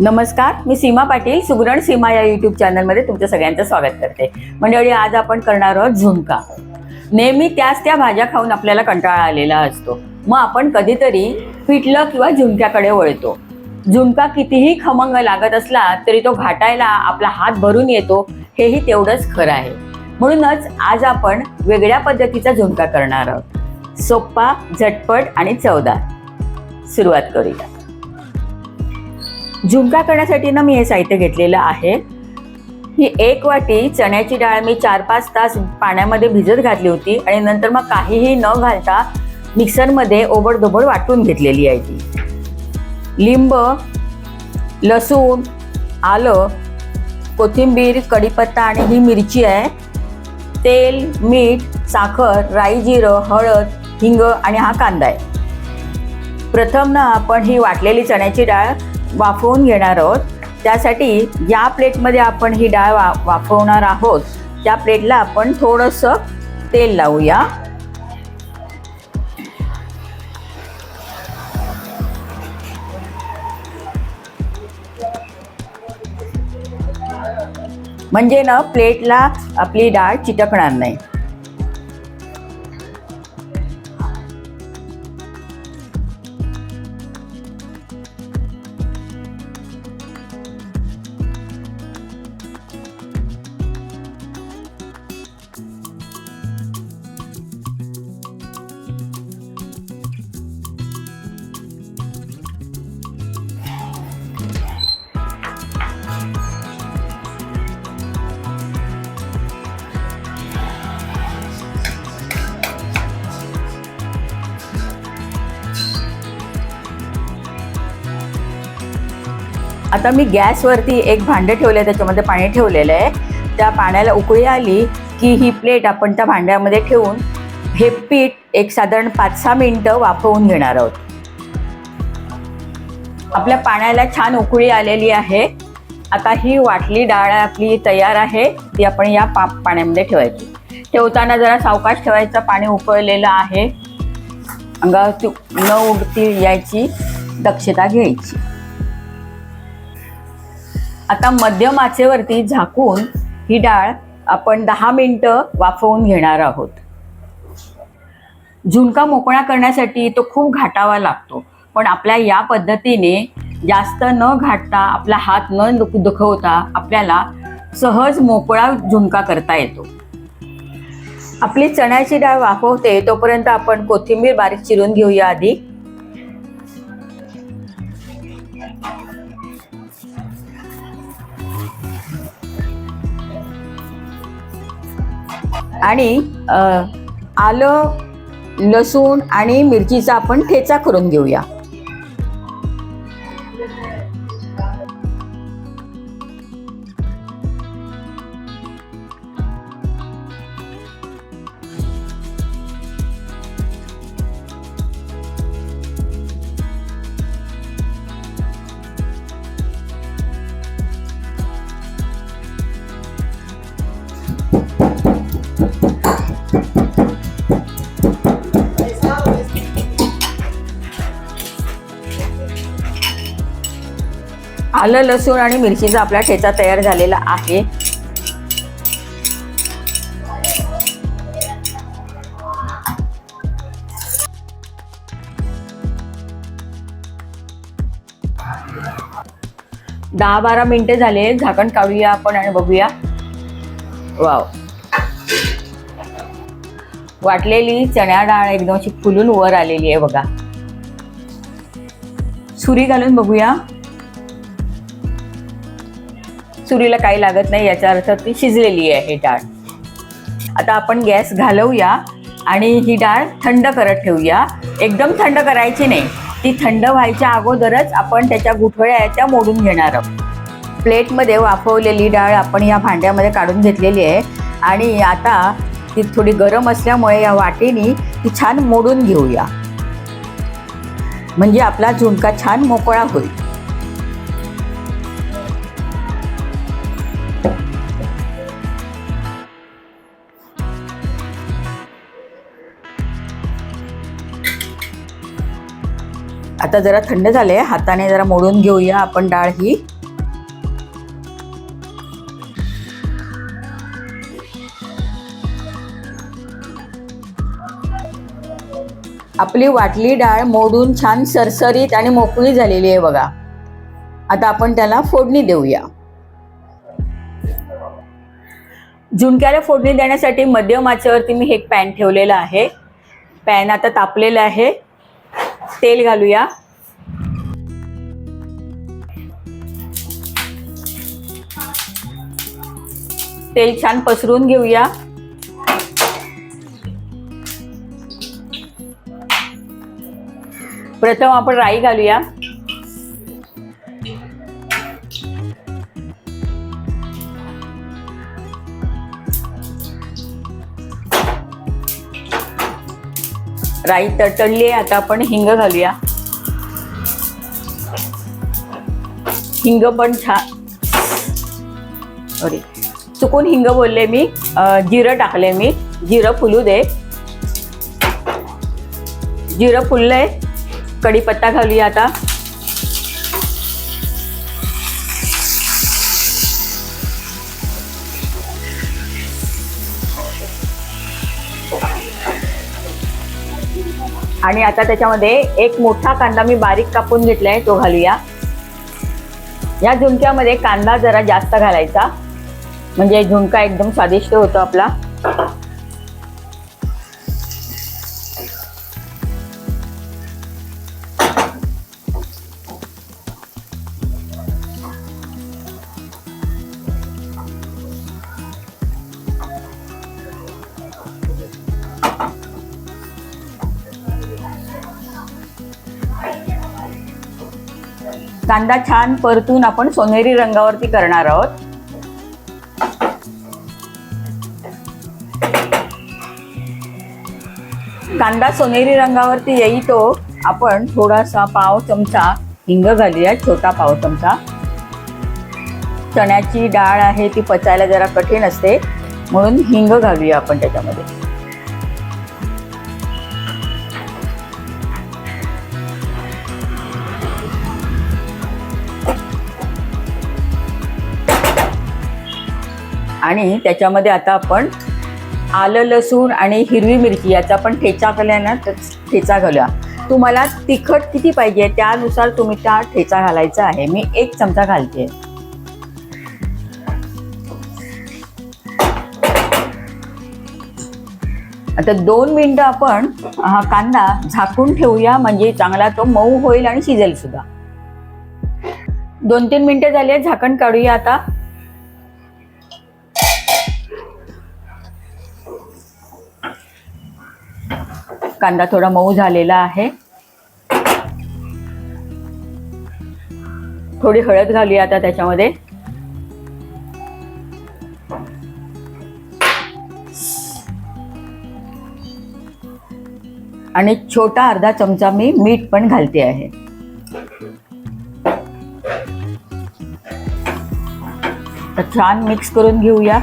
नमस्कार मी सीमा पाटील सुगरण सीमा या युट्यूब चॅनलमध्ये तुमचं सगळ्यांचं स्वागत करते. मंडळी आज आपण करणार आहोत झुणका. नेहमी त्याच त्या भाज्या खाऊन आपल्याला कंटाळा आलेला असतो. मग आपण कधीतरी पिठलं किंवा झुणक्याकडे वळतो. झुणका कितीही खमंग लागत असला तरी तो घाटायला आपला हात भरून येतो हेही तेवढंच खरं आहे. म्हणूनच आज आपण वेगळ्या पद्धतीचा झुणका करणार आहोत. सोप्पा झटपट आणि चवदार. सुरुवात करूया. झुणका करण्यासाठी ना मी हे साहित्य घेतलेलं आहे. ही एक वाटी चण्याची डाळ मी चार पाच तास पाण्यामध्ये भिजत घातली होती आणि नंतर मग काहीही न घालता मिक्सरमध्ये ओबडधोबड वाटून घेतलेली आहे ती. लिंब लसूण आलं कोथिंबीर कढीपत्ता आणि ही मिरची आहे. तेल मीठ साखर राई जिरं हळद हिंग आणि हा कांदा आहे. प्रथम ना आपण ही वाटलेली चण्याची डाळ वाफवून घेणार आहोत. त्यासाठी ज्या प्लेटमध्ये आपण ही डाळ वा वाफवणार आहोत. त्या प्लेटला आपण थोडंसं तेल लावूया. म्हणजे ना प्लेटला आपली डाळ चिटकणार नाही. आता मी गॅसवरती एक भांडं ठेवलं आहे त्याच्यामध्ये पाणी ठेवलेलं आहे. त्या पाण्याला उकळी आली की ही प्लेट आपण त्या भांड्यामध्ये ठेवून हे पीठ एक साधारण पाच सहा मिनटं वाफवून घेणार आहोत. आपल्या पाण्याला छान उकळी आलेली आहे. आता ही वाटली डाळ आपली तयार आहे ती आपण या पा पाण्यामध्ये ठेवायची. ठेवताना जरा सावकाश ठेवायचं पाणी उकळलेलं आहे. अंगावरती न उडती यायची दक्षता घ्यायची. आता मध्यम आचेवरती झाकून ही डाळ आपण दहा मिनटं वाफवून घेणार आहोत. झुणका मोकळा करण्यासाठी तो खूप घाटावा लागतो पण आपल्या या पद्धतीने जास्त न घाटता आपला हात न दुख दुखवता आपल्याला सहज मोकळा झुणका करता येतो. आपली चण्याची डाळ वाफवते तोपर्यंत आपण कोथिंबीर बारीक चिरून घेऊया आधी. आणि आलं लसूण आणि मिरचीचा आपण ठेचा करून घेऊया. आलं लसूण आणि मिरचीचा आपला ठेचा तयार झालेला आहे. दहा बारा मिनिटे झाले झाकण काढूया आपण आणि बघूया. वाव. वाटलेली चण्या डाळ एकदम अशी फुलून वर आलेली आहे बघा. सुरी घालून बघूया. सुरीला काही लागत नाही याचा अर्थ ती शिजलेली आहे डाळ. आता आपण गॅस घालवूया आणि ही डाळ थंड करत ठेवूया. एकदम थंड करायची नाही. ती थंड व्हायच्या अगोदरच आपण त्याच्या गुठळ्या याच्या त्या मोडून घेणार आहोत. प्लेटमध्ये वाफवलेली डाळ आपण या भांड्यामध्ये काढून घेतलेली आहे. आणि आता ती थोडी गरम असल्यामुळे या वाटीने ती छान मोडून घेऊया. म्हणजे आपला झुणका छान मोकळा होईल. आता जरा थंड झाले हाताने जरा मोडून घेऊया आपण डाळ ही. आपली वाटली डाळ मोडून छान सरसरीत आणि मोकळी झालेली आहे बघा. आता आपण त्याला फोडणी देऊया. झुणक्याला फोडणी देण्यासाठी मध्यम आचेवरती मी एक पॅन ठेवलेलं आहे. पॅन आता तापलेलं आहे. तेल घालूया. तेल छान पसरून घेऊया. प्रथम आपण राई घालूया. राई तटळली आहे आता आपण हिंग घालूया. हिंग पण छान अरे चुकून हिंग बोलले मी. जिरं टाकले मी. जिरं फुलू दे. जिरं फुललंय. कढीपत्ता घालूया आता. आणि आता त्याच्यामध्ये एक मोठा कांदा मी बारीक कापून घेतलाय तो घालूया. या झुणक्यामध्ये कांदा जरा जास्त घालायचा. म्हणजे झुणका एकदम स्वादिष्ट होतो आपला. कांदा छान परतून आपण सोनेरी रंगावरती करणार आहोत. कांदा सोनेरी रंगावरती येई तो आपण थोडासा पाव चमचा हिंग घालूया छोटा पाव चमचा. चण्याची डाळ आहे ती पचायला जरा कठीण असते. म्हणून हिंग घालूया आपण त्याच्यामध्ये. आणि त्याच्यामध्ये आता आपण आलं लसूण आणि हिरवी मिरची याचा पण ठेचा घालूया ना तर ठेचा घालूया. तुम्हाला तिखट किती पाहिजे त्यानुसार तुम्ही त्या ठेचा घालायचा आहे. मी एक चमचा घालते. आता दोन मिनटं आपण हा कांदा झाकून ठेवूया म्हणजे चांगला तो मऊ होईल आणि शिजेल सुद्धा. दोन तीन मिनिटं झाली झाकण काढूया आता. कांदा थोडा मऊ झालेला आहे. थोडी हळद घालूया आता त्याच्यामध्ये. आणि छोटा अर्धा चमचा मी मीठ पण घालते आहे. तर छान मिक्स करून घेऊया.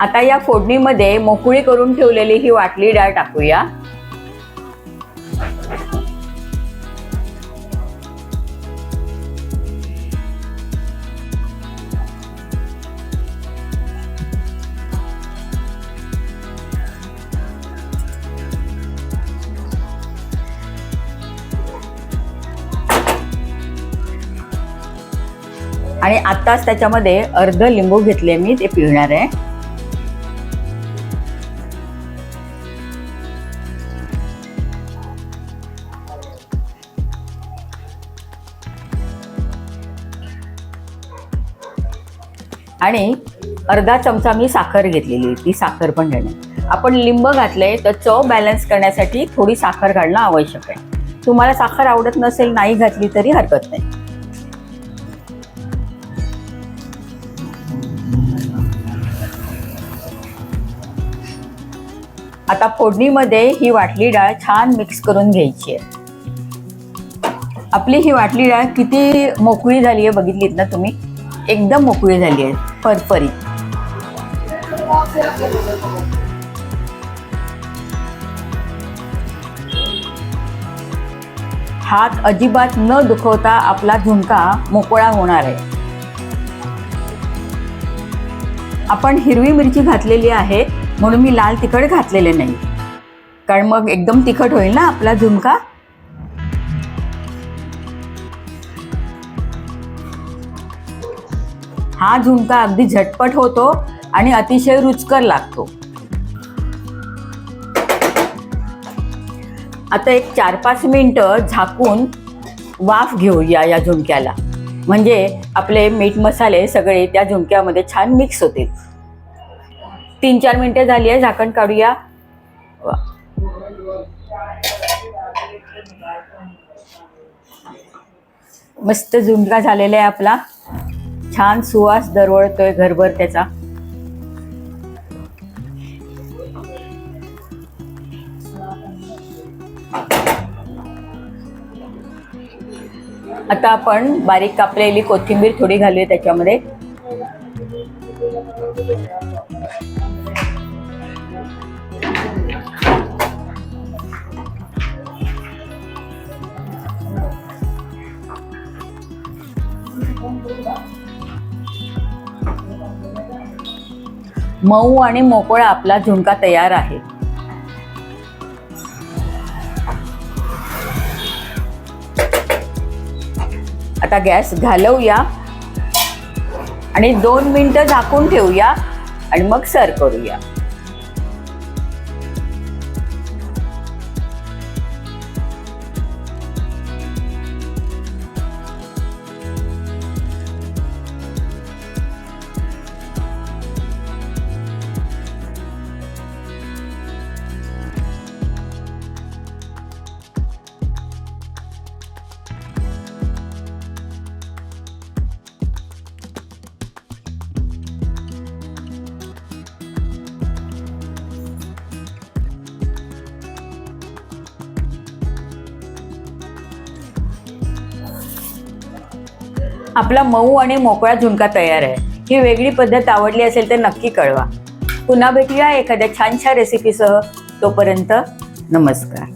आता या फोडणीमध्ये मोकळी करून ठेवलेली ही वाटली डाळ टाकूया. आणि आत्ताच त्याच्यामध्ये अर्ध लिंबू घेतले मी ते पिळणार आहे. आणि अर्धा चमचा मी साखर घेतलेली ती साखर पण घेणार आपण लिंब घातले तर चव बॅलन्स करण्यासाठी थोडी साखर घालणं आवश्यक आहे. तुम्हाला साखर आवडत नसेल नाही घातली तरी हरकत नाही. आता फोडणीमध्ये ही वाटली डाळ छान मिक्स करून घ्यायची आहे. आपली ही वाटली डाळ किती मोकळी झाली आहे बघितलीत ना तुम्ही? एकदम मोकळी झाली आहे. फरफरीत हात अजिबात न दुखवता आपला झुणका मोकळा होणार आहे. आपण हिरवी मिरची घातलेली आहे म्हणून मी लाल तिखट घातलेले नाही. कारण मग एकदम तिखट होईल ना आपला झुणका? हा झुणका अगदी झटपट होतो आणि अतिशय रुचकर लागतो. आता एक चार पाच मिनटं झाकून वाफ घेऊया या झुणक्याला. म्हणजे आपले मीठ मसाले सगळे त्या झुणक्यामध्ये छान मिक्स होतील. तीन चार मिनटं झाली आहे झाकण काढूया. मस्त झुणका झालेला आहे आपला. छान सुवास दरवळतोय घरभर त्याचा. आता आपण बारीक कापलेली कोथिंबीर थोडी घालूया त्याच्यामध्ये. मऊ आणि मोकळा आपला झुणका तयार आहे. आता गॅस घालवूया आणि दोन मिनटं झाकून ठेवूया आणि मग सर्व करूया. आपला मऊ आणि मोकळा झुणका तयार आहे. ही वेगळी पद्धत आवडली असेल तर नक्की कळवा. पुन्हा भेटूया एखाद्या छानशा रेसिपीसह तोपर्यंत नमस्कार.